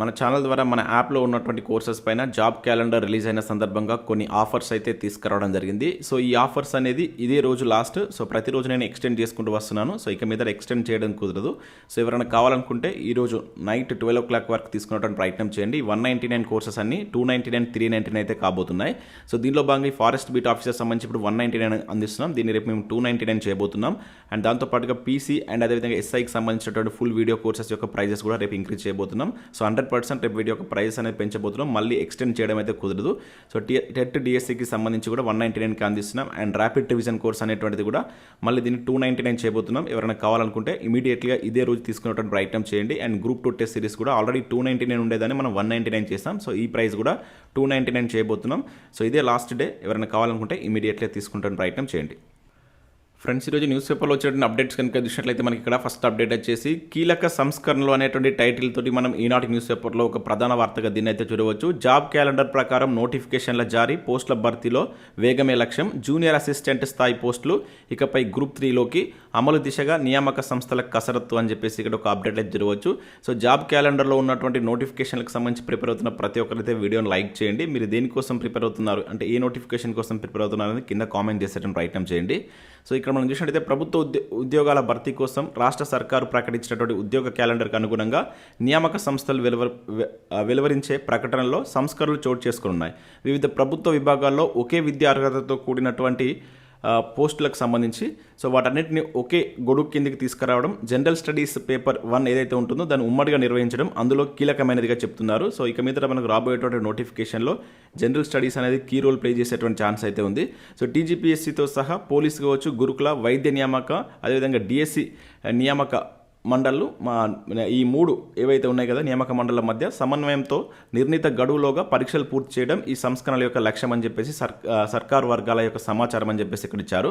మన ఛానల్ ద్వారా మన యాప్లో ఉన్నటువంటి కోర్సెస్ పైన జాబ్ క్యాలెండర్ రిలీజ్ అయిన సందర్భంగా కొన్ని ఆఫర్స్ అయితే తీసుకురావడం జరిగింది. సో ఈ ఆఫర్స్ అనేది ఇదే రోజు లాస్ట్ సో ప్రతిరోజు నేను ఎక్స్టెండ్ చేసుకుంటూ వస్తున్నాను. సో ఇక మీద ఎక్స్టెండ్ చేయడం కుదరదు. సో ఎవరైనా కావాలనుకుంటే ఈ రోజు నైట్ ట్వెల్వ్ ఓ క్లాక్ వరకు తీసుకున్నటువంటి ప్రయత్నం చేయండి. వన్ నైంటీ నైన్ కోర్సెస్ అన్ని two ninety nine three ninety nine అయితే కాబోతున్నాయి. సో దీనిలో భాగంగా ఈ ఫారెస్ట్ బీట్ ఆఫీసర్ సంబంధించి ఇప్పుడు వన్ నైంటీ నైన్ అందిస్తున్నాం. దీన్ని రేపు మేము టూ నైంటీ నైన్ చేయబోతున్నాం. అండ్ దాంతోపాటుగా పీసీ అండ్ అదేవిధంగా ఎస్ఐకి సంబంధించినటువంటి ఫుల్ వీడియో కోర్సెస్ యొక్క ప్రైజెస్ కూడా రేపు ఇంక్రీజ్ చేయబోతున్నాం. సో హండ్రెడ్ పర్సెంట్ రేపు వీటి యొక్క ప్రైస్ అనేది పెంచబోతున్నాం. మళ్ళీ ఎక్స్టెండ్ చేయడం అయితే కుదరదు. సో టీ టెట్ డిఎస్సికి సంబంధించి కూడా వన్ నైంటీ నైన్కి అందిస్తున్నాం. అండ్ ర్యాపిడ్ రివిజన్ కోర్స్ అనేటువంటిది కూడా మళ్ళీ దీన్ని టూ నైంటీ నైన్ చేయబోతున్నాం. ఎవరైనా కావాలనుకుంటే ఇమీడియట్గా ఇదే రోజు తీసుకునేటువంటి ప్రయత్నం చేయండి. And group two test series కూడా ఆల్రెడీ టూ నైంటీ నైన్ ఉండేదాన్ని మనం వన్ నైంటీ నైన్ చేస్తాం. సో ఈ ప్రైస్ కూడా టూ నైంటీ నైన్ చేయబోతున్నాం. సో ఇదే లాస్ట్ డే ఎవరైనా కావాలనుకుంటే ఇమీడియట్గా తీసుకుంటాను ప్రయత్నం చేయండి. ఫ్రెండ్స్ ఈరోజు న్యూస్ పేపర్లో వచ్చేటువంటి అప్డేట్స్ కనుక చూసినట్లయితే మనకి ఇక్కడ ఫస్ట్ అప్డేట్ వచ్చేసి కీలక సంస్కరణలు అనేటువంటి టైటిల్ తోటి మనం ఈనాటి న్యూస్ పేపర్లో ఒక ప్రధాన వార్తగా దీన్ని అయితే చూడవచ్చు. జాబ్ క్యాలెండర్ ప్రకారం నోటిఫికేషన్ల జారీ పోస్టుల భర్తీలో వేగమే లక్ష్యం. జూనియర్ అసిస్టెంట్ స్థాయి పోస్టులు ఇకపై గ్రూప్ త్రీలోకి అమలు దిశగా నియామక సంస్థల కసరత్తు అని చెప్పేసి ఇక్కడ ఒక అప్డేట్ అయితే జరగవచ్చు. సో జాబ్ క్యాలెండర్లో ఉన్నటువంటి నోటిఫికేషన్లకు సంబంధించి ప్రిపేర్ అవుతున్న ప్రతి ఒక్కరైతే వీడియోని లైక్ చేయండి. మీరు దేనికోసం ప్రిపేర్ అవుతున్నారు? అంటే ఏ నోటిఫికేషన్ కోసం ప్రిపేర్ అవుతున్నారు అనేది కింద కామెంట్ చేసేటువంటి ప్రయత్నం చేయండి. సో ఇక్కడ మనం చూసినట్టయితే ప్రభుత్వ ఉద్యోగాల భర్తీ కోసం రాష్ట్ర సర్కారు ప్రకటించినటువంటి ఉద్యోగ క్యాలెండర్కి అనుగుణంగా నియామక సంస్థలు వెలువ వెలువరించే ప్రకటనలో సంస్కరణలు చోటు చేసుకున్నాయి వివిధ ప్రభుత్వ విభాగాల్లో ఒకే విద్యా అర్హతతో కూడినటువంటి పోస్టులకు సంబంధించి. సో వాటన్నిటిని ఒకే గొడుగు కిందికి తీసుకురావడం జనరల్ స్టడీస్ పేపర్ వన్ ఏదైతే ఉంటుందో దాన్ని ఉమ్మడిగా నిర్వహించడం అందులో కీలకమైనదిగా చెప్తున్నారు. సో ఇక మీద మనకు రాబోయేటువంటి నోటిఫికేషన్లో జనరల్ స్టడీస్ అనేది కీ రోల్ ప్లే చేసేటువంటి ఛాన్స్ అయితే ఉంది. సో టీజీపీఎస్సీతో సహా పోలీస్ కావచ్చు గురుకుల వైద్య నియామక అదేవిధంగా డిఎస్సి నియామక మండళ్ళు మా ఈ మూడు ఏవైతే ఉన్నాయి కదా నియామక మండళ్ళ మధ్య సమన్వయంతో నిర్ణీత గడువులోగా పరీక్షలు పూర్తి చేయడం ఈ సంస్కరణల యొక్క లక్ష్యం అని చెప్పేసి సర్ సర్కార్ వర్గాల యొక్క సమాచారం అని చెప్పేసి ఇక్కడ ఇచ్చారు.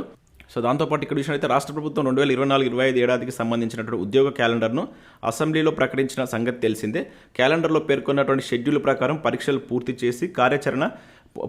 సో దాంతోపాటు ఇక్కడ చూసినట్లయితే రాష్ట్ర ప్రభుత్వం రెండు వేల ఇరవై నాలుగు ఇరవై ఐదు ఏడాదికి సంబంధించినటువంటి ఉద్యోగ క్యాలెండర్ను అసెంబ్లీలో ప్రకటించిన సంగతి తెలిసిందే. క్యాలెండర్లో పేర్కొన్నటువంటి షెడ్యూల్ ప్రకారం పరీక్షలు పూర్తి చేసి కార్యాచరణ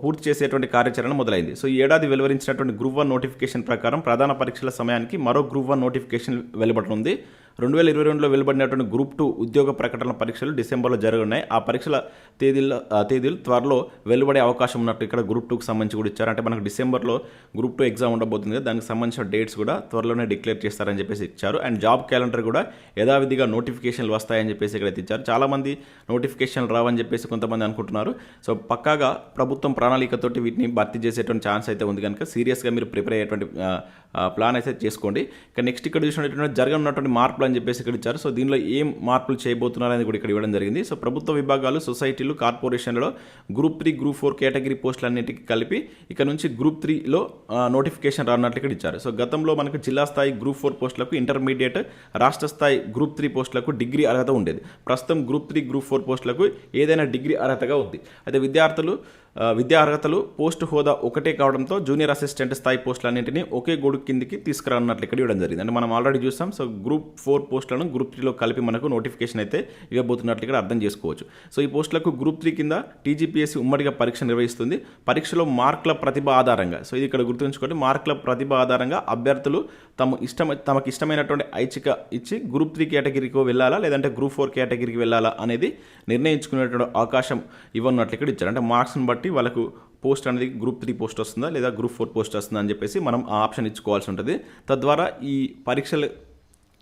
పూర్తి చేసేటువంటి కార్యాచరణ మొదలైంది. సో ఈ ఏడాది వెలువరించినటువంటి గ్రూప్ వన్ నోటిఫికేషన్ ప్రకారం ప్రధాన పరీక్షల సమయానికి మరో గ్రూప్ వన్ నోటిఫికేషన్ వెలువడనుంది రెండు వేల ఇరవై రెండులో వెలువడినటువంటి గ్రూప్ టూ ఉద్యోగ ప్రకటన పరీక్షలు డిసెంబర్లో జరగనున్నాయి. ఆ పరీక్షల తేదీల తేదీలు త్వరలో వెలువడే అవకాశం ఉన్నట్టు ఇక్కడ గ్రూప్ టూకి సంబంధించి కూడా ఇచ్చారు. అంటే మనకు డిసెంబర్లో గ్రూప్ టూ ఎగ్జామ్ ఉండబోతుంది కదా దానికి సంబంధించిన డేట్స్ కూడా త్వరలోనే డిక్లేర్ చేస్తారని చెప్పేసి ఇచ్చారు. అండ్ జాబ్ క్యాలెండర్ కూడా యథావిధిగా నోటిఫికేషన్లు వస్తాయని చెప్పేసి ఇక్కడ ఇచ్చారు. చాలామంది నోటిఫికేషన్లు రావని చెప్పేసి కొంతమంది అనుకుంటున్నారు. సో పక్కాగా ప్రభుత్వం ప్రణాళికతోటి వీటిని భర్తీ చేసేటువంటి ఛాన్స్ అయితే ఉంది కనుక సీరియస్గా మీరు ప్రిపేర్ అయ్యేటువంటి ప్లాన్ అయితే చేసుకోండి. ఇక నెక్స్ట్ ఇక్కడ చూసినటువంటి జరగనున్నటువంటి మార్పుల అని చెప్పేసి ఇక్కడ ఇచ్చారు. సో దీనిలో ఏం మార్పులు చేయబోతున్నారు అనేది కూడా ఇక్కడ ఇవ్వడం జరిగింది. సో ప్రభుత్వ విభాగాలు సొసైటీలు కార్పొరేషన్లలో group three group four category పోస్టులన్నిటికీ కలిపి ఇక్కడ నుంచి గ్రూప్ త్రీలో నోటిఫికేషన్ రానున్నట్లు ఇక్కడ ఇచ్చారు. సో గతంలో మనకు జిల్లా స్థాయి గ్రూప్ ఫోర్ పోస్టులకు ఇంటర్మీడియట్ రాష్ట్ర స్థాయి గ్రూప్ త్రీ పోస్టులకు డిగ్రీ అర్హత ఉండేది. ప్రస్తుతం గ్రూప్ త్రీ గ్రూప్ ఫోర్ పోస్టులకు ఏదైనా డిగ్రీ అర్హతగా ఉంది. అయితే విద్యార్థులు విద్యా అర్హతలు పోస్ట్ హోదా ఒకటే కావడంతో జూనియర్ అసిస్టెంట్ స్థాయి పోస్టులన్నింటినీ ఒకే గొడుగు కిందికి తీసుకురానున్నట్లు ఇక్కడ ఇవ్వడం జరిగింది. అంటే మనం ఆల్రెడీ చూసాం సో గ్రూప్ ఫోర్ పోస్టులను గ్రూప్ త్రీలో కలిపి మనకు నోటిఫికేషన్ అయితే ఇవ్వబోతున్నట్లు ఇక్కడ అర్థం చేసుకోవచ్చు. సో ఈ పోస్టులకు గ్రూప్ త్రీ కింద టీజీపీఎస్సీ ఉమ్మడిగా పరీక్ష నిర్వహిస్తుంది. పరీక్షలో మార్కుల ప్రతిభ ఆధారంగా సో ఇది ఇక్కడ గుర్తుంచుకోండి మార్కుల ప్రతిభ ఆధారంగా అభ్యర్థులు తమ ఇష్టం తమకు ఇష్టమైనటువంటి ఐచ్ఛిక ఇచ్చి గ్రూప్ త్రీ కేటగిరీకి వెళ్ళాలా లేదంటే గ్రూప్ ఫోర్ కేటగిరీకి వెళ్ళాలా అనేది నిర్ణయించుకునేటువంటి అవకాశం ఇవ్వనున్నట్లు ఇక్కడ ఇచ్చారు. అంటే మార్క్స్ని బట్టి వాళ్ళకు పోస్ట్ అనేది గ్రూప్ త్రీ పోస్ట్ వస్తుందా లేదా గ్రూప్ ఫోర్ పోస్ట్ వస్తుందా అని చెప్పేసి మనం ఆ ఆప్షన్ ఇచ్చుకోవాల్సి ఉంటుంది. తద్వారా ఈ పరీక్షలు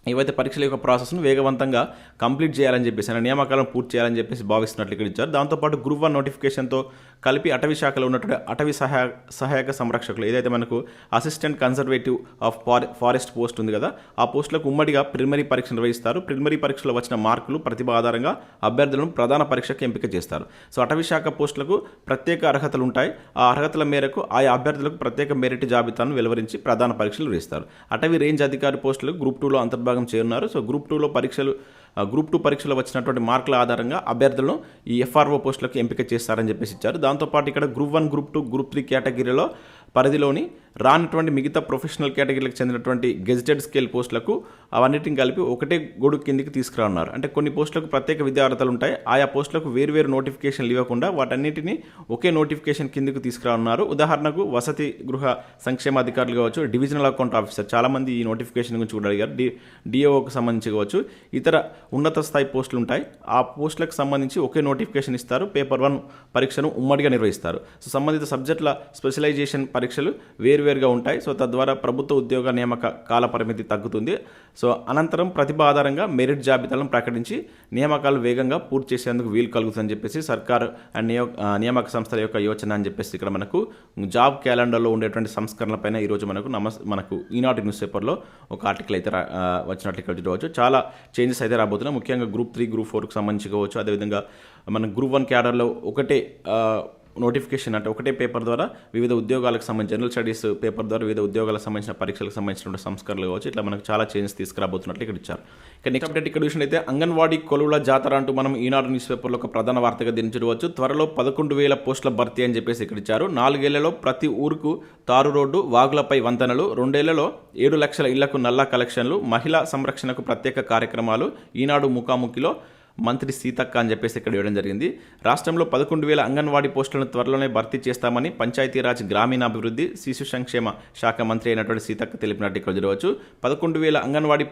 ఏవైతే పరీక్షల యొక్క ప్రాసెస్ను వేగవంతంగా కంప్లీట్ చేయాలని చెప్పేసి అంటే నియామకాలను పూర్తి చేయాలని చెప్పేసి భావిస్తున్నట్లు ఇక్కడ ఇచ్చారు. దాంతోపాటు గ్రూప్ వన్ నోటిఫికేషన్తో కలిపి అటవీ శాఖలో ఉన్నటువంటి అటవీ సహాయ సహాయక సంరక్షకులు. ఏదైతే మనకు assistant conservative of forest post ఉంది కదా ఆ పోస్టులకు ఉమ్మడిగా ప్రిలిమరీ పరీక్ష నిర్వహిస్తారు. ప్రిలిమరీ పరీక్షలో వచ్చిన మార్కులు ప్రతిభ ఆధారంగా అభ్యర్థులను ప్రధాన పరీక్షకు ఎంపిక చేస్తారు. సో అటవీ శాఖ పోస్టులకు ప్రత్యేక అర్హతలు ఉంటాయి. ఆ అర్హతల మేరకు ఆయా అభ్యర్థులకు ప్రత్యేక మెరిట్ జాబితాను వెలువరించి ప్రధాన పరీక్షలు నిర్వహిస్తారు. అటవీ రేంజ్ అధికారి పోస్టులు గ్రూప్ టూలో అంతర్భాగం చేరున్నారు. సో గ్రూప్ టూలో పరీక్షలు గ్రూప్ టూ పరీక్షలో వచ్చినటువంటి మార్కుల ఆధారంగా అభ్యర్థులను ఈ ఎఫ్ఆర్ఓ పోస్టులకు ఎంపిక చేస్తారని చెప్పేసి ఇచ్చారు. దాంతోపాటు ఇక్కడ group one group two group three కేటగిరీలో పరిధిలోని రానటువంటి మిగతా ప్రొఫెషనల్ కేటగిరీలకు చెందినటువంటి గెజిటెడ్ స్కేల్ పోస్టులకు అవన్నిటిని కలిపి ఒకటే గొడుగు కిందికి తీసుకురానున్నారు. అంటే కొన్ని పోస్టులకు ప్రత్యేక విద్యా అర్హతలు ఉంటాయి. ఆయా పోస్టులకు వేరువేరు నోటిఫికేషన్లు ఇవ్వకుండా వాటన్నిటిని ఒకే నోటిఫికేషన్ కిందకు తీసుకురానున్నారు. ఉదాహరణకు వసతి గృహ సంక్షేమ అధికారులు కావచ్చు డివిజనల్ అకౌంట్ ఆఫీసర్ చాలామంది ఈ నోటిఫికేషన్ గురించి కూడా అడిగారు. డి డిఓకి సంబంధించి కావచ్చు ఇతర ఉన్నత స్థాయి పోస్టులు ఉంటాయి. ఆ పోస్టులకు సంబంధించి ఒకే నోటిఫికేషన్ ఇస్తారు. పేపర్ వన్ పరీక్షను ఉమ్మడిగా నిర్వహిస్తారు. సో సంబంధిత సబ్జెక్టుల స్పెషలైజేషన్ పరీక్షలు వేరు వేరువేరుగా ఉంటాయి. సో తద్వారా ప్రభుత్వ ఉద్యోగ నియామక కాల పరిమితి తగ్గుతుంది. సో అనంతరం ప్రతిభ ఆధారంగా మెరిట్ జాబితాలను ప్రకటించి నియామకాలు వేగంగా పూర్తి చేసేందుకు వీలు కలుగుతుందని చెప్పేసి సర్కార్ అండ్ నియో నియామక సంస్థల యొక్క యోచన అని చెప్పేసి ఇక్కడ మనకు జాబ్ క్యాలెండర్లో ఉండేటువంటి సంస్కరణలపైన ఈరోజు మనకు నమస్ మనకు ఈనాటి న్యూస్ పేపర్లో ఒక ఆర్టికల్ అయితే రా- వచ్చినట్లు ఇక్కడ చూడవచ్చు. చాలా చేంజెస్ అయితే రాబోతున్నాయి. ముఖ్యంగా గ్రూప్ త్రీ గ్రూప్ ఫోర్కి సంబంధించి కావచ్చు. అదేవిధంగా మన గ్రూప్ వన్ క్యాడర్లో ఒకటే నోటిఫికేషన్ అంటే ఒకటే పేపర్ ద్వారా వివిధ ఉద్యోగాలకు సంబంధించి జనరల్ స్టడీస్ పేపర్ ద్వారా వివిధ ఉద్యోగాలకు సంబంధించిన పరీక్షలకు సంబంధించిన సంస్కరణలు కావచ్చు. ఇట్లా మనకు చాలా చేంజెస్ తీసుకురాబోతున్నట్లు ఇక్కడ ఇచ్చారు. ఇక నెక్స్ట్ అప్డేట్ ఇక్కడ చూసినట్లయితే అంగన్వాడీ కొలువుల జాతర అంటూ మనం ఈనాడు న్యూస్ పేపర్లో ఒక ప్రధాన వార్తగా దించవచ్చు త్వరలో పదకొండు వేల పోస్టుల భర్తీ అని చెప్పేసి ఇక్కడ ఇచ్చారు. నాలుగేళ్ళలో ప్రతి ఊరుకు తారు రోడ్డు వాగులపై వంతెనలు రెండేళ్ళలో ఏడు లక్షల ఇళ్ళకు నల్లా కలెక్షన్లు మహిళా సంరక్షణకు ప్రత్యేక కార్యక్రమాలు ఈనాడు ముఖాముఖిలో మంత్రి సీతక్క అని చెప్పేసి ఇక్కడ ఇవ్వడం జరిగింది. రాష్ట్రంలో పదకొండు వేల అంగన్వాడీ పోస్టులను త్వరలోనే భర్తీ చేస్తామని పంచాయతీరాజ్ గ్రామీణాభివృద్ధి శిశు సంక్షేమ శాఖ మంత్రి అయినటువంటి సీతక్క తెలిపినట్టు ఇక్కడ చూడవచ్చు పదకొండు వేల అంగన్వాడీ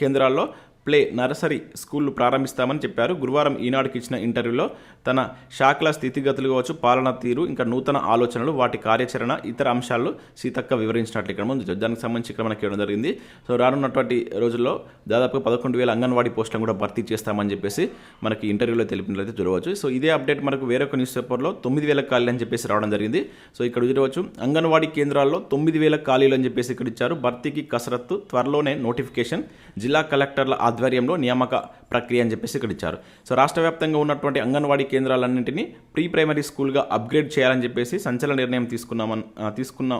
కేంద్రాల్లో ప్లే నర్సరీ స్కూళ్ళు ప్రారంభిస్తామని చెప్పారు. గురువారం ఈనాడుకి ఇచ్చిన ఇంటర్వ్యూలో తన శాఖల స్థితిగతులు కావచ్చు పాలన తీరు ఇంకా నూతన ఆలోచనలు వాటి కార్యాచరణ ఇతర అంశాలు సీతక్క వివరించినట్లు ఇక్కడ ముందు దానికి సంబంధించి ఇక్కడ మనకి ఇవ్వడం జరిగింది. సో రానున్నటువంటి రోజుల్లో దాదాపుగా పదకొండు వేల అంగన్వాడీ పోస్టులను కూడా భర్తీ చేస్తామని చెప్పేసి మనకి ఇంటర్వ్యూలో తెలిపినట్లయితే చూడవచ్చు. సో ఇదే అప్డేట్ మనకు వేరొక న్యూస్ పేపర్లో తొమ్మిది వేల ఖాళీలు అని చెప్పేసి రావడం జరిగింది. సో ఇక్కడ చూడవచ్చు అంగన్వాడీ కేంద్రాల్లో తొమ్మిది వేల ఖాళీలు అని చెప్పేసి ఇక్కడ ఇచ్చారు. భర్తీకి కసరత్తు త్వరలోనే నోటిఫికేషన్ జిల్లా కలెక్టర్ల ఆధ్వర్యంలో నియామక ప్రక్రియ అని చెప్పేసి ఇక్కడ ఇచ్చారు. సో రాష్ట్ర వ్యాప్తంగా ఉన్నటువంటి అంగన్వాడీ కేంద్రాలన్నింటినీ ప్రీ ప్రైమరీ స్కూల్గా అప్గ్రేడ్ చేయాలని చెప్పేసి సంచలన నిర్ణయం తీసుకున్నామని తీసుకున్న.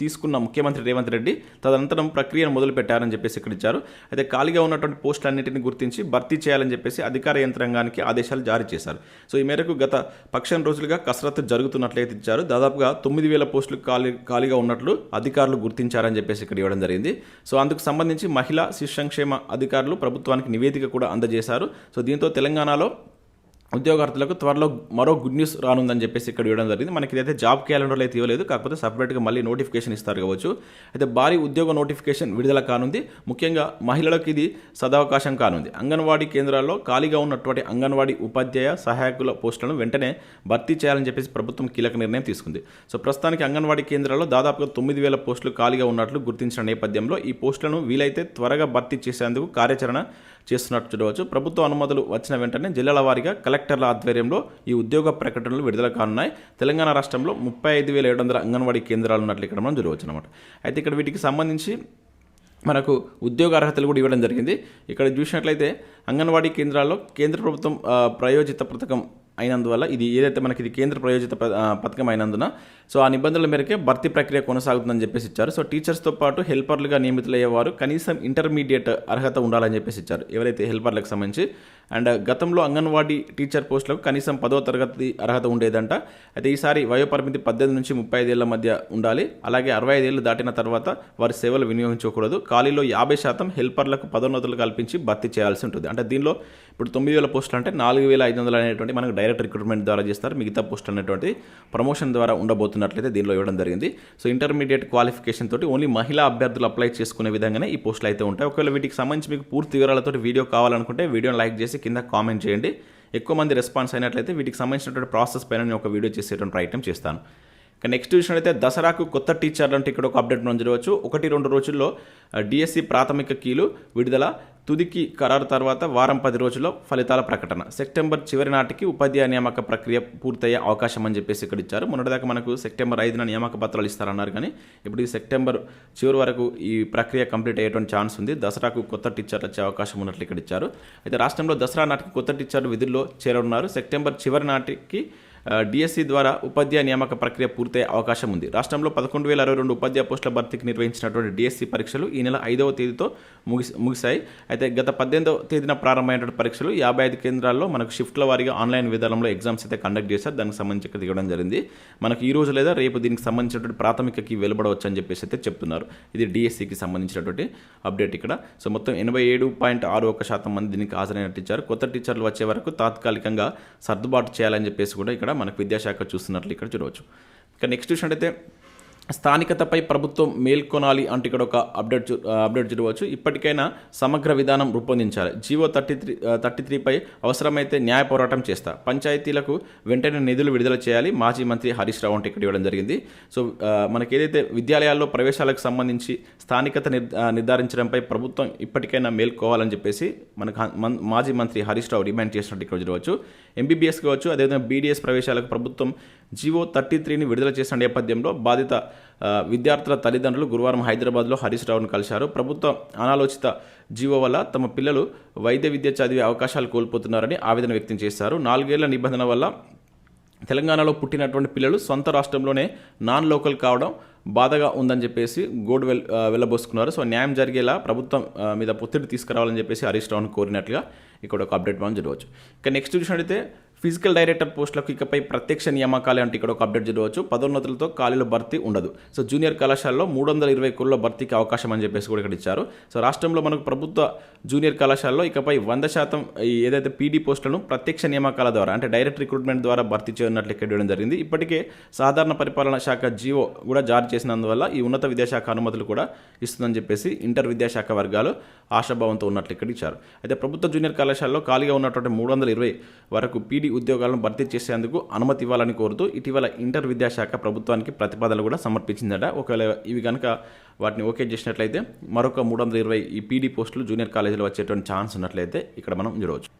తీసుకున్న ముఖ్యమంత్రి రేవంత్ రెడ్డి తదనంతరం ప్రక్రియను మొదలుపెట్టారని చెప్పేసి ఇక్కడ ఇచ్చారు. అయితే ఖాళీగా ఉన్నటువంటి పోస్టులన్నింటినీ గుర్తించి భర్తీ చేయాలని చెప్పేసి అధికార యంత్రాంగానికి ఆదేశాలు జారీ చేశారు. సో ఈ మేరకు గత పక్షం రోజులుగా కసరత్తు జరుగుతున్నట్లయితే ఇచ్చారు. దాదాపుగా తొమ్మిది వేల పోస్టులు ఖాళీ ఖాళీగా ఉన్నట్లు అధికారులు గుర్తించారని చెప్పేసి ఇక్కడ ఇవ్వడం జరిగింది. సో అందుకు సంబంధించి మహిళా శిశు సంక్షేమ అధికారులు ప్రభుత్వానికి నివేదిక కూడా అందజేశారు. సో దీంతో తెలంగాణలో ఉద్యోగార్థులకు త్వరలో మరో గుడ్ న్యూస్ రానుందని చెప్పేసి ఇక్కడ ఇవ్వడం జరిగింది. మనకి ఇదైతే జాబ్ క్యాలెండర్లో అయితే ఇవ్వలేదు. కాకపోతే సపరేట్గా మళ్ళీ నోటిఫికేషన్ ఇస్తారు కావచ్చు. అయితే భారీ ఉద్యోగ నోటిఫికేషన్ విడుదల కానుంది. ముఖ్యంగా మహిళలకు ఇది సదవకాశం కానుంది. అంగన్వాడీ కేంద్రాల్లో ఖాళీగా ఉన్నటువంటి అంగన్వాడీ ఉపాధ్యాయ సహాయకుల పోస్టులను వెంటనే భర్తీ చేయాలని చెప్పేసి ప్రభుత్వం కీలక నిర్ణయం తీసుకుంది. సో ప్రస్తుతానికి అంగన్వాడీ కేంద్రాల్లో దాదాపుగా తొమ్మిది వేల పోస్టులు ఖాళీగా ఉన్నట్లు గుర్తించిన నేపథ్యంలో ఈ పోస్టులను వీలైతే త్వరగా భర్తీ చేసేందుకు కార్యాచరణ చేస్తున్నట్టు చూడవచ్చు. ప్రభుత్వ అనుమతులు వచ్చిన వెంటనే జిల్లాల వారీగా కలెక్టర్ల ఆధ్వర్యంలో ఈ ఉద్యోగ ప్రకటనలు విడుదల కానున్నాయి. తెలంగాణ రాష్ట్రంలో ముప్పై ఐదు వేల ఏడు వందల అంగన్వాడీ కేంద్రాలు ఉన్నట్లు ఇక్కడ మనం చూడవచ్చు అనమాట అయితే ఇక్కడ వీటికి సంబంధించి మనకు ఉద్యోగ అర్హతలు కూడా ఇవ్వడం జరిగింది. ఇక్కడ చూసినట్లయితే అంగన్వాడీ కేంద్రాల్లో కేంద్ర ప్రభుత్వం ప్రయోజిత ప్రాయోజిత పథకం అయినందువల్ల ఇది ఏదైతే మనకి ఇది కేంద్ర ప్రయోజిత ప- పథకం అయినందున సో ఆ నిబంధనల మేరకే భర్తీ ప్రక్రియ కొనసాగుతుందని చెప్పేసి ఇచ్చారు. సో టీచర్స్తో పాటు హెల్పర్లుగా నియమితులయ్యేవారు కనీసం ఇంటర్మీడియట్ అర్హత ఉండాలని చెప్పేసి ఇచ్చారు ఎవరైతే హెల్పర్లకు సంబంధించి. అండ్ గతంలో అంగన్వాడీ టీచర్ పోస్టులకు కనీసం పదో తరగతి అర్హత ఉండేదంట. అయితే ఈసారి వయోపరిమితి పద్దెనిమిది నుంచి ముప్పై ఐదేళ్ళ మధ్య ఉండాలి. అలాగే అరవై ఐదేళ్ళు దాటిన తర్వాత వారి సేవలు వినియోగించకూడదు. ఖాళీలో యాభై శాతం హెల్పర్లకు పదోన్నతులు కల్పించి భర్తీ చేయాల్సి ఉంటుంది. అంటే దీనిలో ఇప్పుడు తొమ్మిది వేల పోస్టులు అంటే నాలుగు వేల ఐదు వందలు అనేటువంటి మనకు డైరెక్ట్ రిక్రూట్మెంట్ ద్వారా చేస్తారు. మిగతా పోస్ట్ అనేటువంటి ప్రమోషన్ ద్వారా ఉండబోతున్నట్లయితే దీనిలో ఇవ్వడం జరిగింది. సో ఇంటర్మీడియట్ క్వాలిఫికేషన్ తోటి ఓన్లీ మహిళా అభ్యర్థులు అప్లై చేసుకునే విధంగానే ఈ పోస్టులు అయితే ఉంటాయి. ఒకవేళ వీటికి సంబంధించి మీకు పూర్తి వివరాలతో వీడియో కావాలనుకుంటే వీడియోని లైక్ చేసి కింద కామెంట్ చేయండి. ఎక్కువ మంది రెస్పాన్స్ అయినట్లయితే వీటికి సంబంధించినటువంటి ప్రాసెస్ పైన నేను ఒక వీడియో చేసేటువంటి ప్రయత్నం చేస్తాను. ఇక నెక్స్ట్ చూసినట్లయితే దసరాకు కొత్త టీచర్లు అంటే ఇక్కడ ఒక అప్డేట్ మనం చూడవచ్చు. ఒకటి రెండు రోజుల్లో డిఎస్సి ప్రాథమిక కీలు విడుదల తుదికి ఖరారు తర్వాత వారం పది రోజుల్లో ఫలితాల ప్రకటన. సెప్టెంబర్ చివరి నాటికి ఉపాధ్యాయ నియామక ప్రక్రియ పూర్తయ్యే అవకాశం అని చెప్పేసి ఇక్కడ ఇచ్చారు. మొన్నటిదాకా మనకు సెప్టెంబర్ ఐదున నియామక పత్రాలు ఇస్తారన్నారు కానీ ఇప్పుడు ఈ సెప్టెంబర్ చివరి వరకు ఈ ప్రక్రియ కంప్లీట్ అయ్యేటువంటి ఛాన్స్ ఉంది. దసరాకు కొత్త టీచర్లు వచ్చే అవకాశం ఉన్నట్లు ఇక్కడ ఇచ్చారు. అయితే రాష్ట్రంలో దసరా నాటికి కొత్త టీచర్లు విధుల్లో చేరనున్నారు. సెప్టెంబర్ చివరి నాటికి డిఎస్సి ద్వారా ఉపాధ్యాయ నియామక ప్రక్రియ పూర్తయ్యే అవకాశం ఉంది. రాష్ట్రంలో పదకొండు వేల అరవై రెండు ఉపాధ్యాయ పోస్టుల భర్తీకి నిర్వహించినటువంటి డిఎస్సి పరీక్షలు ఈ నెల ఐదవ తేదీతో ముగిసి ముగిశాయి. అయితే గత పద్దెనిమిదవ తేదీన ప్రారంభమైనటువంటి పరీక్షలు యాభై ఐదు కేంద్రాల్లో మనకు షిఫ్ట్ల వారీగా ఆన్లైన్ విధానంలో ఎగ్జామ్స్ అయితే కండక్ట్ చేశారు. దానికి సంబంధించి ఇక్కడ దిగడం జరిగింది. మనకు ఈ రోజు లేదా రేపు దీనికి సంబంధించినటువంటి ప్రాథమికకి వెలువడవచ్చు అని చెప్పేసి అయితే చెప్తున్నారు. ఇది డిఎస్సికి సంబంధించినటువంటి అప్డేట్ ఇక్కడ. సో మొత్తం ఎనభై ఏడు పాయింట్ ఆరు ఒక శాతం మంది దీనికి హాజరైన టీచర్ కొత్త టీచర్లు వచ్చే వరకు తాత్కాలికంగా సర్దుబాటు చేయాలని చెప్పేసి కూడా ఇక్కడ మనకు విద్యాశాఖ చూస్తున్నట్లు ఇక్కడ చూడవచ్చు. ఇక నెక్స్ట్ చూసినట్టయితే స్థానికతపై ప్రభుత్వం మేల్కొనాలి అంటే ఇక్కడ ఒక అప్డేట్ చూ- అప్డేట్ చూడవచ్చు. ఇప్పటికైనా సమగ్ర విధానం రూపొందించాలి. జీవో థర్టీ త్రీ థర్టీ త్రీపై అవసరమైతే న్యాయ పోరాటం చేస్తా. పంచాయతీలకు వెంటనే నిధులు విడుదల చేయాలి. మాజీ మంత్రి హరీష్ రావు అంటే ఇక్కడ ఇవ్వడం జరిగింది. సో మనకి ఏదైతే విద్యాలయాల్లో ప్రవేశాలకు సంబంధించి స్థానికత నిర్ నిర్ధారించడంపై ప్రభుత్వం ఇప్పటికైనా మేల్కోవాలని చెప్పేసి మనకు మాజీ మంత్రి హరీష్ రావు డిమాండ్ చేసినట్టు ఇక్కడ చూడవచ్చు. ఎంబీబీఎస్ కావచ్చు అదేవిధంగా బీడీఎస్ ప్రవేశాలకు ప్రభుత్వం జీవో థర్టీ త్రీని విడుదల చేసిన నేపథ్యంలో బాధిత విద్యార్థుల తల్లిదండ్రులు గురువారం హైదరాబాద్లో హరీష్ రావును కలిశారు. ప్రభుత్వ అనాలోచిత జీవో వల్ల తమ పిల్లలు వైద్య విద్య చదివే అవకాశాలు కోల్పోతున్నారని ఆవేదన వ్యక్తం చేశారు. నాలుగేళ్ళ నిబంధన వల్ల తెలంగాణలో పుట్టినటువంటి పిల్లలు సొంత రాష్ట్రంలోనే నాన్ లోకల్ కావడం బాధగా ఉందని చెప్పేసి గోడు వెల్ వెళ్ళబోసుకున్నారు సో న్యాయం జరిగేలా ప్రభుత్వం మీద ఒత్తిడి తీసుకురావాలని చెప్పేసి హరీష్ రావును కోరినట్లుగా ఇక్కడ ఒక అప్డేట్ మనం చూడవచ్చు. ఇక నెక్స్ట్ చూసినట్టయితే ఫిజికల్ డైరెక్టర్ పోస్టులకు ఇకపై ప్రత్యక్ష నియామకాలే అంటే ఇక్కడ ఒక అప్డేట్ చూడవచ్చు. పదోన్నతులతో ఖాళీలో భర్తీ ఉండదు. సో జూనియర్ కళాశాలలో మూడు వందల ఇరవై కోళ్ళ భర్తీకి అవకాశం అని చెప్పేసి కూడా ఇక్కడ ఇచ్చారు. సో రాష్ట్రంలో మనకు ప్రభుత్వ జూనియర్ కళాశాలలో ఇకపై వంద శాతం ఏదైతే పీడీ పోస్టులను ప్రత్యక్ష నియామకాల ద్వారా అంటే డైరెక్ట్ రిక్రూట్మెంట్ ద్వారా భర్తీ చేయనున్నట్లు ఇక్కడ ఇవ్వడం జరిగింది. ఇప్పటికే సాధారణ పరిపాలన శాఖ జీవో కూడా జారీ చేసినందువల్ల ఈ ఉన్నత విద్యాశాఖ అనుమతులు కూడా ఇస్తుందని చెప్పేసి ఇంటర్ విద్యాశాఖ వర్గాలు ఆశాభావంతో ఉన్నట్లు ఇక్కడ ఇచ్చారు. అయితే ప్రభుత్వ జూనియర్ కళాశాలలో ఖాళీగా ఉన్నటువంటి మూడు వందల ఇరవై వరకు పీడీ ఉద్యోగాలను భర్తీ చేసేందుకు అనుమతి ఇవ్వాలని కోరుతూ ఇటీవల ఇంటర్ విద్యాశాఖ ప్రభుత్వానికి ప్రతిపాదనలు కూడా సమర్పించిందట. ఒకవేళ ఇవి కనుక వాటిని ఓకే చేసినట్లయితే మరొక మూడు వందల ఇరవై ఈ పీడీ పోస్టులు జూనియర్ కాలేజీలో వచ్చేటువంటి ఛాన్స్ ఉన్నట్లయితే ఇక్కడ మనం చూడవచ్చు.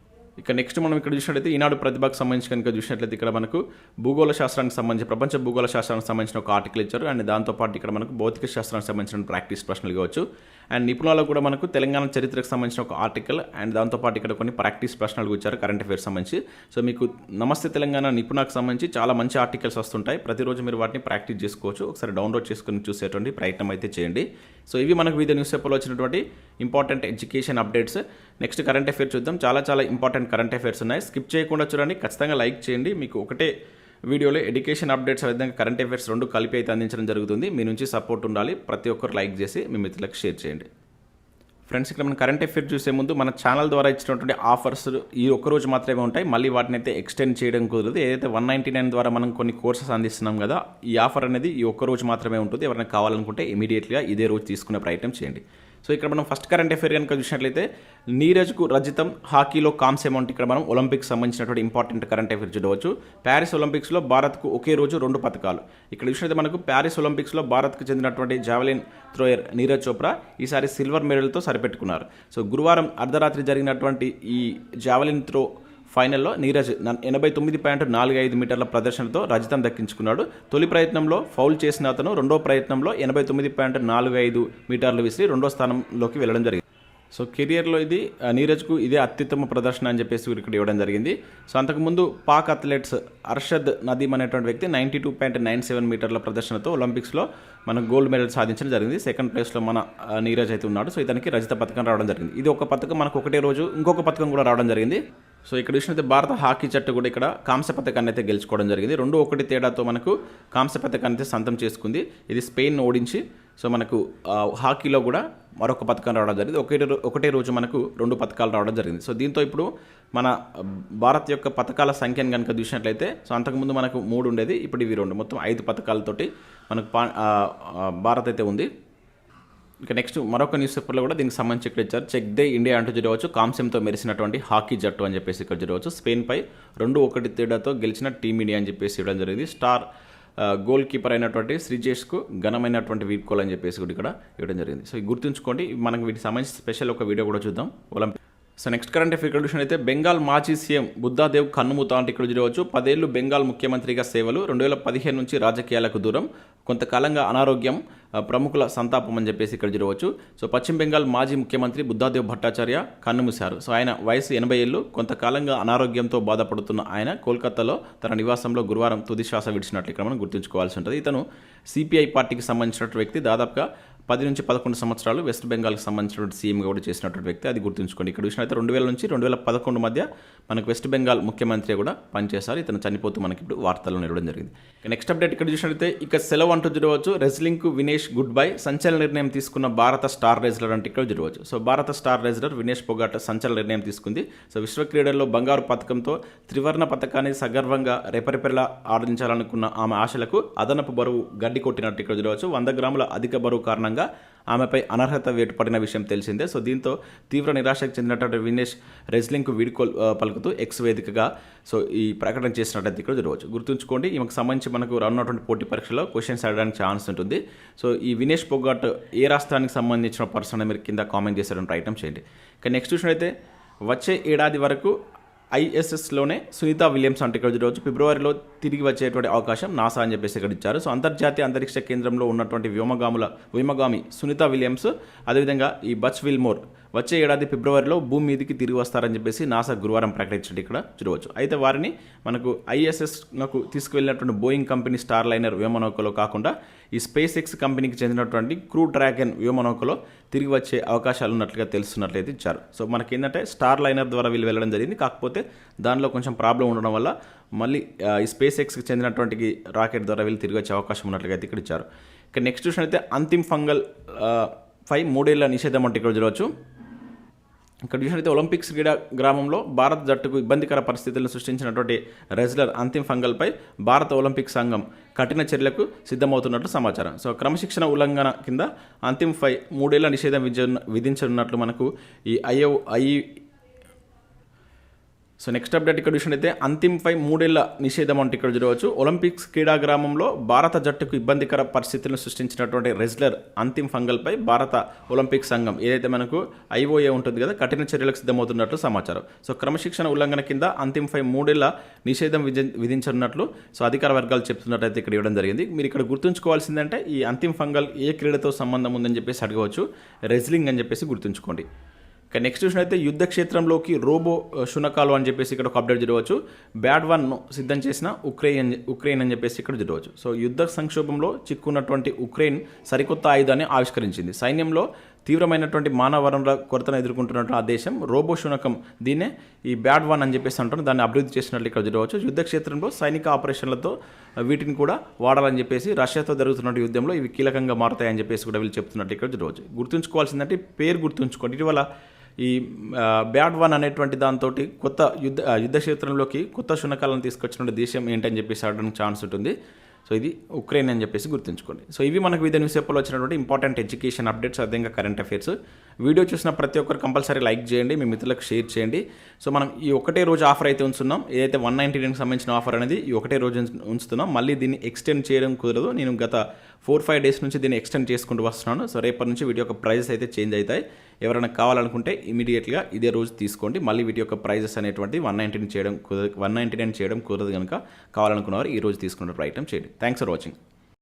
ఇక నెక్స్ట్ మనం ఇక్కడ చూసినట్లయితే ఈనాడు ప్రతిభకు సంబంధించి కనుక చూసినట్లయితే ఇక్కడ మనకు భూగోళ శాస్త్రానికి సంబంధించి ప్రపంచ భూగోళ శాస్త్రానికి సంబంధించిన ఒక ఆర్టికల్ ఇచ్చారు. అండ్ దాంతోపాటు ఇక్కడ మనకు భౌతిక శాస్త్రానికి సంబంధించిన ప్రాక్టీస్ ప్రశ్నలు కావచ్చు. అండ్ నిపుణులలో కూడా మనకు తెలంగాణ చరిత్రకు సంబంధించిన ఒక ఆర్టికల్ అండ్ దాంతోపాటు ఇక్కడ కొన్ని ప్రాక్టీస్ ప్రశ్నలు ఇచ్చారు కరెంట్ అఫేర్స్ సంబంధించి. సో మీకు నమస్తే తెలంగాణ నిపుణకు సంబంధించి చాలా మంచి ఆర్టికల్స్ వస్తుంటాయి. ప్రతిరోజు మీరు వాటిని ప్రాక్టీస్ చేసుకోవచ్చు. ఒకసారి డౌన్లోడ్ చేసుకుని చూసేటువంటి ప్రయత్నం అయితే చేయండి. సో ఇవి మనకు వివిధ న్యూస్ పేపర్లో వచ్చినటువంటి important education updates next current affairs చూద్దాం. చాలా చాలా ఇంపార్టెంట్ కరెంట్ అఫేర్స్ ఉన్నాయి. స్కిప్ చేయకుండా చూడండి. ఖచ్చితంగా లైక్ చేయండి. మీకు ఒకటే వీడియోలో ఎడ్యుకేషన్ అప్డేట్స్ విధంగా కరెంట్ అఫేర్స్ రెండు కలిపి అయితే అందించడం జరుగుతుంది. మీ నుంచి సపోర్ట్ ఉండాలి. ప్రతి ఒక్కరు లైక్ చేసి మీ మిత్రులకు షేర్ చేయండి. ఫ్రెండ్స్ ఇక్కడ మనం కరెంట్ అఫేర్ చూసే ముందు మన ఛానల్ ద్వారా ఇచ్చినటువంటి ఆఫర్స్ ఈ ఒక్క రోజు మాత్రమే ఉంటాయి. మళ్ళీ వాటిని అయితే ఎక్స్టెండ్ చేయడం కుదరదు. ఏదైతే వన్ నైంటీ నైన్ ద్వారా మనం కొన్ని కోర్సెస్ అందిస్తున్నాం కదా ఈ ఆఫర్ అనేది ఈ ఒక్క రోజు మాత్రమే ఉంటుంది. ఎవరైనా కావాలనుకుంటే ఇమీడియట్గా ఇదే రోజు తీసుకునే ప్రయత్నం చేయండి. సో ఇక్కడ మనం ఫస్ట్ కరెంట్ అఫేర్ కనుక చూసినట్లయితే నీరజ్కు రజితం హాకీలో కాంస్యం అంటే ఇక్కడ మనం ఒలింపిక్స్ సంబంధించినటువంటి ఇంపార్టెంట్ కరెంట్ అఫేర్ చూడవచ్చు. ప్యారిస్ ఒలింపిక్స్లో భారత్కు ఒకే రోజు రెండు పథకాలు ఇక్కడ చూసినట్లయితే మనకు ప్యారిస్ ఒలింపిక్స్లో భారత్కు చెందినటువంటి జావెలిన్ థ్రోయర్ నీరజ్ చోప్రా ఈసారి సిల్వర్ మెడల్తో సరిపెట్టుకున్నారు. సో గురువారం అర్ధరాత్రి జరిగినటువంటి ఈ జావెలిన్ త్రో ఫైనల్లో నీరజ్ ఎనభై తొమ్మిది పాయింట్ నాలుగు ఐదు మీటర్ల ప్రదర్శనతో రజతం దక్కించుకున్నాడు. తొలి ప్రయత్నంలో ఫౌల్ చేసిన అతను రెండో ప్రయత్నంలో ఎనభై తొమ్మిది పాయింట్ నాలుగు ఐదు మీటర్లు విసిరి రెండో స్థానంలోకి వెళ్ళడం జరిగింది. సో కెరియర్లో ఇది నీరజ్కు ఇదే అత్యుత్తమ ప్రదర్శన అని చెప్పేసి ఇక్కడ ఇవ్వడం జరిగింది. సో అంతకుముందు పాక్ అథ్లెట్స్ అర్షద్ నదీమ్ అనేటువంటి వ్యక్తి ninety two point nine seven మీటర్ల ప్రదర్శనతో ఒలింపిక్స్లో మన గోల్డ్ మెడల్ సాధించడం జరిగింది. సెకండ్ ప్లేస్లో మన నీరజ్ అయితే ఉన్నాడు. సో ఇతనికి రజత పథకం రావడం జరిగింది. ఇది ఒక పథకం మనకు ఒకటే రోజు ఇంకొక పథకం కూడా రావడం జరిగింది. సో ఇక్కడ చూసినట్టు భారత హాకీ జట్టు కూడా ఇక్కడ కాంస్య పథకాన్ని అయితే గెలుచుకోవడం జరిగింది. రెండు ఒకటి తేడాతో మనకు కాంస్య పథకాన్ని అయితే సొంతం చేసుకుంది. ఇది స్పెయిన్ ఓడించి సో మనకు హాకీలో కూడా మరొక పథకం రావడం జరిగింది. ఒకే ఒకటే రోజు మనకు రెండు పథకాలు రావడం జరిగింది. సో దీంతో ఇప్పుడు మన భారత్ యొక్క పథకాల సంఖ్యను కనుక చూసినట్లయితే సో అంతకుముందు మనకు మూడు ఉండేది ఇప్పుడు ఇవి రెండు. మొత్తం ఐదు పథకాలతోటి మనకు పా భారత్ అయితే ఉంది. ఇక నెక్స్ట్ మరొక న్యూస్ పేపర్లో కూడా దీనికి సంబంధించి ఇక్కడ ఇచ్చారు. చెక్ దే ఇండియా అంటూ చూడవచ్చు కాంస్యంతో మెరిసినటువంటి హాకీ జట్టు అని చెప్పేసి ఇక్కడ జరగవచ్చు. స్పెయిన్పై రెండు ఒకటి తేడాతో గెలిచిన టీమిండియా అని చెప్పేసి ఇవ్వడం జరిగింది. స్టార్ గోల్ కీపర్ అయినటువంటి శ్రీజేష్కు ఘనమైనటువంటి వీడ్కోలు అని చెప్పేసి కూడా ఇక్కడ ఇవ్వడం జరిగింది. సో గుర్తుంచుకోండి. మనకు వీటికి సంబంధించి స్పెషల్ ఒక వీడియో కూడా చూద్దాం. Olympic so next current affair condition అయితే బెంగాల్ మాజీ సీఎం బుద్ధాదేవ్ కన్నుమూత అంటే ఇక్కడ చూడవచ్చు. పదేళ్ళు బెంగాల్ ముఖ్యమంత్రిగా సేవలు రెండు వేల పదిహేను నుంచి రాజకీయాలకు దూరం కొంతకాలంగా అనారోగ్యం ప్రముఖుల సంతాపం అని చెప్పేసి ఇక్కడ చూడవచ్చు. సో పశ్చిమ బెంగాల్ మాజీ ముఖ్యమంత్రి బుద్ధాదేవ్ భట్టాచార్య కన్నుమూశారు సో ఆయన వయసు ఎనభై ఏళ్ళు కొంతకాలంగా అనారోగ్యంతో బాధపడుతున్న ఆయన కోల్కతాలో తన నివాసంలో గురువారం తుది శ్వాస విడిచినట్లు ఇక్కడ మనం గుర్తుంచుకోవాల్సి ఉంటుంది. ఇతను సిపిఐ పార్టీకి సంబంధించిన వ్యక్తి. దాదాపుగా పది నుంచి పదకొండు సంవత్సరాలు వెస్ట్ బెంగాల్కి సంబంధించినటువంటి సీఎంగా కూడా చేసినటువంటి వ్యక్తి. అది గుర్తుంచుకోండి. ఇక్కడ చూసినట్లయితే రెండు వేల నుంచి రెండు వేల పదకొండు మధ్య మనకు వెస్ట్ బెంగాల్ ముఖ్యమంత్రి కూడా పనిచేశారు. ఇతను చనిపోతూ మనకి ఇప్పుడు వార్తల్లో నిలవడం జరిగింది. నెక్స్ట్ అప్డేట్ ఇక్కడ చూసినట్లయితే ఇక సెలవు అంటూ చూడవచ్చు రెజ్లింగ్ వినేష్ గుడ్ బై సంచలన నిర్ణయం తీసుకున్న భారత స్టార్ రెజ్లర్ అంటే ఇక్కడ జరగవచ్చు. సో భారత స్టార్ రైజర్ వినేష్ పొగాట సంచలన నిర్ణయం తీసుకుంది. సో విశ్వ క్రీడల్లో బంగారు పథకంతో త్రివర్ణ పథకాన్ని సగర్వంగా రెపరెపెరలా ఆడించాలనుకున్న ఆమె ఆశలకు అదనపు బరువు గడ్డి కొట్టినట్టు ఇక్కడ చూడవచ్చు వంద గ్రాముల అధిక బరువు కారణంగా ఆమెపై అనర్హత వేటు విషయం తెలిసిందే. సో దీంతో తీవ్ర నిరాశకు చెందినటువంటి వినేష్ రెజ్లింగ్కు వీడ్కోల్ పలుకుతూ ఎక్స్ వేదికగా సో ఈ ప్రకటన చేసినట్టయితే ఇక్కడ చూడవచ్చు. గుర్తుంచుకోండి ఈమెకు సంబంధించి మనకు రానున్నటువంటి పోటీ పరీక్షలో క్వశ్చన్స్ అడగడానికి ఛాన్స్ ఉంటుంది. సో ఈ వినేష్ పొగ్గాట్ ఏ రాష్ట్రానికి సంబంధించిన పర్సన్ మీరు కింద కామెంట్ చేశారని రైటం చేయండి. ఇక నెక్స్ట్ చూసినట్టయితే వచ్చే ఏడాది వరకు ఐఎస్ఎస్లోనే సునీత విలియమ్స్ అంటే ఇక్కడ రోజు ఫిబ్రవరిలో తిరిగి వచ్చేటువంటి అవకాశం నాసా అని చెప్పేసి ఇక్కడ ఇచ్చారు. సో అంతర్జాతీయ అంతరిక్ష కేంద్రంలో ఉన్నటువంటి వ్యోమగాముల వ్యోమగామి సునీత విలియమ్స్ అదేవిధంగా ఈ బచ్ విల్మోర్ వచ్చే ఏడాది ఫిబ్రవరిలో భూమి మీదకి తిరిగి వస్తారని చెప్పేసి నాసా గురువారం ప్రకటించండి ఇక్కడ. చూడవచ్చు. అయితే వారిని మనకు ఐఎస్ఎస్కు తీసుకువెళ్ళినటువంటి బోయింగ్ కంపెనీ స్టార్ లైనర్ వ్యోమనౌకలో కాకుండా ఈ స్పేస్ ఎక్స్ కంపెనీకి చెందినటువంటి క్రూ డ్రాగన్ వ్యోమనౌకలో తిరిగి వచ్చే అవకాశాలు ఉన్నట్లుగా తెలుస్తున్నట్లయితే ఇచ్చారు. సో మనకి ఏంటంటే స్టార్ లైనర్ ద్వారా వీళ్ళు వెళ్ళడం జరిగింది. కాకపోతే దానిలో కొంచెం ప్రాబ్లం ఉండడం వల్ల మళ్ళీ ఈ స్పేస్ ఎక్స్కి చెందినటువంటి రాకెట్ ద్వారా వీళ్ళు తిరిగి వచ్చే అవకాశం ఉన్నట్లుగా అయితే ఇక్కడ ఇచ్చారు. ఇక నెక్స్ట్ చూసినట్లయితే అంతిమ్ ఫంగల్ ఫైవ్ మూడేళ్ళ నిషేధం అంటే ఇక్కడ చూడవచ్చు. ఇక్కడ చూసినట్లయితే ఒలింపిక్స్ క్రీడా గ్రామంలో భారత జట్టుకు ఇబ్బందికర పరిస్థితులను సృష్టించినటువంటి రెజ్లర్ అంతిమ్ ఫంగల్పై భారత ఒలింపిక్ సంఘం కఠిన చర్యలకు సిద్ధమవుతున్నట్లు సమాచారం. సో క్రమశిక్షణ ఉల్లంఘన కింద అంతిమ్ ఫై మూడేళ్ళ నిషేధం విధించనున్నట్లు మనకు ఈ I O I so next update ఇక్కడ చూసినట్టయితే అంతిమ్ పై మూడేళ్ళ నిషేధం అంటే ఇక్కడ చూడవచ్చు. ఒలింపిక్స్ క్రీడా గ్రామంలో భారత జట్టుకు ఇబ్బందికర పరిస్థితులను సృష్టించినటువంటి రెజ్లర్ అంతిమ్ ఫంగల్పై భారత ఒలింపిక్ సంఘం ఏదైతే మనకు ఐఓఏ ఉంటుంది కదా కఠిన చర్యలకు సిద్ధమవుతున్నట్లు సమాచారం. సో క్రమశిక్షణ ఉల్లంఘన కింద అంతిమ్ పై మూడేళ్ళ నిషేధం విధి- విధించనున్నట్లు సో అధికార వర్గాలు చెప్తున్నట్టయితే ఇక్కడ ఇవ్వడం జరిగింది. మీరు ఇక్కడ గుర్తుంచుకోవాల్సిందంటే ఈ అంతిమ్ ఫంగల్ ఏ క్రీడతో సంబంధం ఉందని చెప్పేసి అడగవచ్చు. రెజ్లింగ్ అని చెప్పేసి గుర్తుంచుకోండి. ఇక నెక్స్ట్ చూసినైతే అయితే యుద్ధక్షేత్రంలోకి రోబో శునకాలు అని చెప్పేసి ఇక్కడ ఒక అప్డేట్ చూడవచ్చు బ్యాడ్ వన్ సిద్ధం చేసిన ఉక్రెయిన్ ఉక్రెయిన్ అని చెప్పేసి ఇక్కడ చూడవచ్చు సో యుద్ధ సంక్షోభంలో చిక్కున్నటువంటి ఉక్రెయిన్ సరికొత్త ఆయుధాన్ని ఆవిష్కరించింది. సైన్యంలో తీవ్రమైనటువంటి మానవ వనరుల కొరతను ఎదుర్కొంటున్నటువంటి ఆ దేశం రోబో శునకం దీన్నే ఈ బ్యాడ్ వన్ అని చెప్పేసి అంటారు దాన్ని అభివృద్ధి చేసినట్లు ఇక్కడ చూడవచ్చు యుద్ధ క్షేత్రంలో సైనిక ఆపరేషన్లతో వీటిని కూడా వాడాలని చెప్పేసి రష్యాతో జరుగుతున్న యుద్ధంలో ఇవి కీలకంగా మారుతాయని చెప్పేసి కూడా వీళ్ళు చెప్తున్నట్టు ఇక్కడ చూడవచ్చు గుర్తుంచుకోవాల్సిందంటే పేరు గుర్తుంచుకోండి. ఇటీవల ఈ బ్యాడ్ వన్ అనేటువంటి దాంతో కొత్త యుద్ధ యుద్ధ క్షేత్రంలోకి కొత్త శునకాలను తీసుకొచ్చినటువంటి దేశం ఏంటని చెప్పేసి ఆడడానికి ఛాన్స్ ఉంటుంది. సో ఇది ఉక్రెయిన్ అని చెప్పేసి గుర్తుంచుకోండి. సో ఇవి మనకు వివిధ న్యూస్ పేపర్లో వచ్చినటువంటి ఇంపార్టెంట్ ఎడ్యుకేషన్ అప్డేట్స్ అదేవిధంగా కరెంట్ అఫైర్స్. వీడియో చూసిన ప్రతి ఒక్కరు కంపల్సరీ లైక్ చేయండి మీ మిత్రులకు షేర్ చేయండి. సో మనం ఈ ఒకటే రోజు ఆఫర్ అయితే ఉంచుతున్నాం ఏదైతే వన్ నైంటీ నైన్కి సంబంధించిన ఆఫర్ అనేది ఈ ఒకటే రోజు ఉంచుతున్నాం. మళ్ళీ దీన్ని ఎక్స్టెండ్ చేయడం కుదరదు. నేను గత ఫోర్ ఫైవ్ డేస్ నుంచి దీన్ని ఎక్స్టెండ్ చేసుకుంటూ వస్తున్నాను. సో రేపటి నుంచి వీటి యొక్క ప్రైజెస్ అయితే చేంజ్ అవుతాయి. ఎవరైనా కావాలనుకుంటే ఇమీడియట్గా ఇదే రోజు తీసుకోండి. మళ్ళీ వీటి యొక్క ప్రైజెస్ అనేటువంటి వన్ నైంటీ చేయడం కుదరదు వన్ నైంటీ నైన్ చేయడం కుదరదు కనుక కావాలనుకున్నవారు ఈ రోజు తీసుకున్న ప్రయత్నం చేయండి. Thanks for watching.